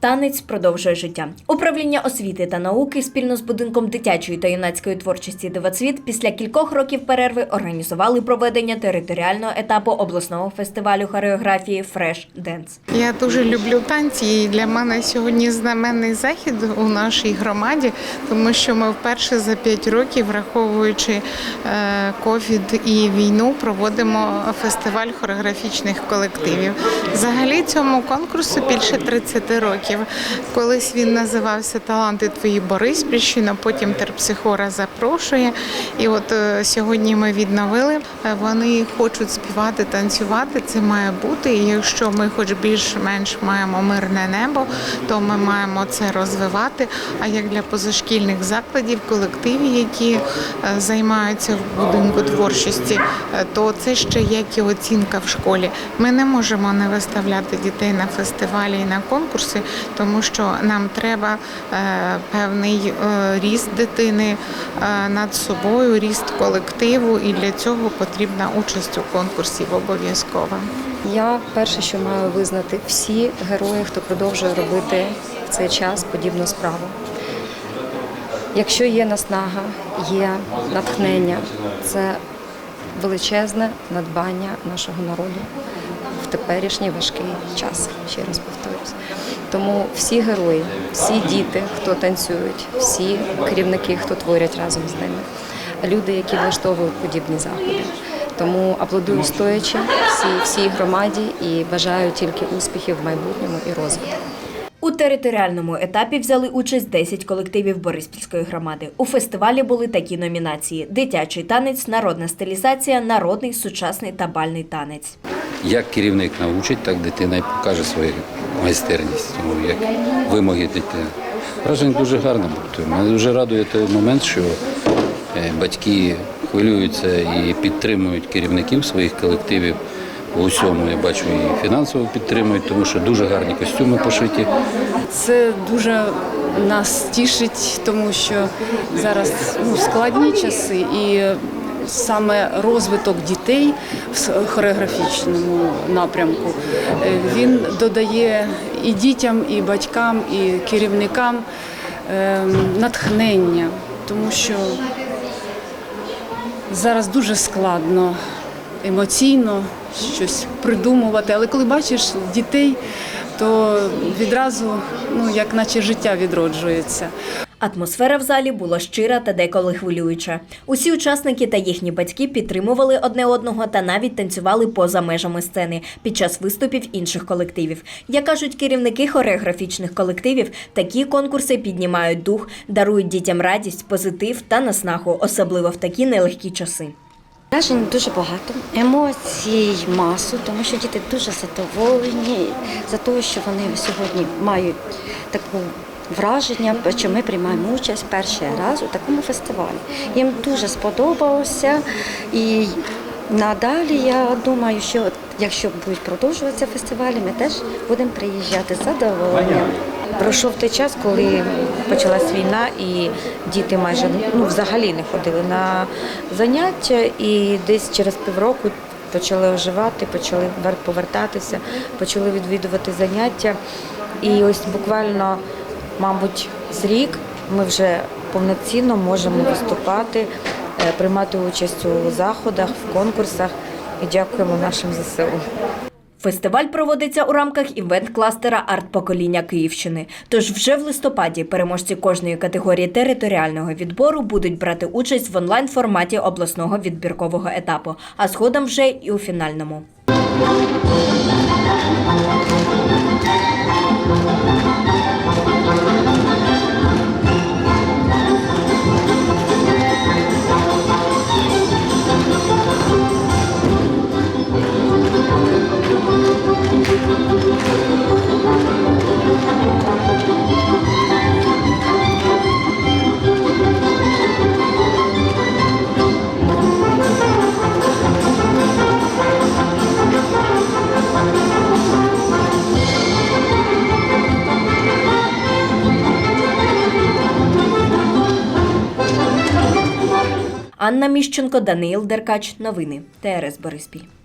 Танець продовжує життя. Управління освіти та науки спільно з будинком дитячої та юнацької творчості Дивоцвіт після кількох років перерви організували проведення територіального етапу обласного фестивалю хореографії Fresh Dance. Я дуже люблю танці, і для мене сьогодні знаменний захід у нашій громаді, тому що ми вперше за п'ять років, враховуючи е, ковід і війну, проводимо фестиваль хореографічних колективів. Взагалі цьому конкурсу більше 30 років. Колись він називався Таланти твої Бориспільщина, потім терпсихора запрошує. І от е, сьогодні ми відновили. Е, Вони хочуть співати, танцювати. Це має бути. І якщо ми, хоч більш-менш маємо мирне небо, то ми маємо це розвивати. А як для позашкільних закладів, колективів, які е, займаються в будинку творчості, то це ще як і оцінка в школі. Ми не можемо не виставляти дітей на фестивалі і на конкурси, тому що нам треба е, певний е, ріст дитини е, над собою, ріст колективу, і для цього потрібна участь у конкурсі обов'язково. Я перше, що маю визнати всі герої, хто продовжує робити в цей час подібну справу. Якщо є наснага, є натхнення, це величезне надбання нашого народу в теперішній важкий час. Ще раз повторюсь. Тому всі герої, всі діти, хто танцюють, всі керівники, хто творять разом з ними, люди, які влаштовують подібні заходи. Тому аплодую стоячи всій, всій громаді і бажаю тільки успіхів в майбутньому і розвитку. У територіальному етапі взяли участь 10 колективів Бориспільської громади. У фестивалі були такі номінації: дитячий танець, народна стилізація, народний, сучасний та бальний танець. Як керівник навчить, так дитина і покаже свою майстерність, тому як вимоги дитини. Враження дуже гарне буде. Мене дуже радує той момент, що е, батьки хвилюються і підтримують керівників своїх колективів у всьому. Я бачу і фінансово підтримують, тому що дуже гарні костюми пошиті. Це дуже нас тішить, тому що зараз ну, складні часи і саме розвиток дітей в хореографічному напрямку е, він додає і дітям, і батькам, і керівникам е, натхнення, тому що зараз дуже складно емоційно щось придумувати. Але коли бачиш дітей, то відразу, ну як наче життя відроджується. Атмосфера в залі була щира та деколи хвилююча. Усі учасники та їхні батьки підтримували одне одного та навіть танцювали поза межами сцени під час виступів інших колективів. Як кажуть керівники хореографічних колективів, такі конкурси піднімають дух, дарують дітям радість, позитив та наснагу, особливо в такі нелегкі часи. Вражень дуже багато, емоцій масу, тому що діти дуже задоволені за те, що вони сьогодні мають таку враження, що ми приймаємо участь перший раз у такому фестивалі. Їм дуже сподобалося і надалі я думаю, що якщо будуть продовжуватися фестивалі, ми теж будемо приїжджати з задоволенням. Пройшов той час, коли почалась війна, і діти майже ну, взагалі не ходили на заняття, і десь через півроку почали оживати, почали вер- повертатися, почали відвідувати заняття. І ось буквально, мабуть, з рік ми вже повноцінно можемо виступати, е, приймати участь у заходах, в конкурсах і дякуємо нашим ЗСУ. Фестиваль проводиться у рамках івент-кластера Арт-покоління Київщини. Тож вже в листопаді переможці кожної категорії територіального відбору будуть брати участь в онлайн-форматі обласного відбіркового етапу, а згодом вже і у фінальному. Анна Міщенко, Даниїл Деркач. Новини. ТРС Бориспіль.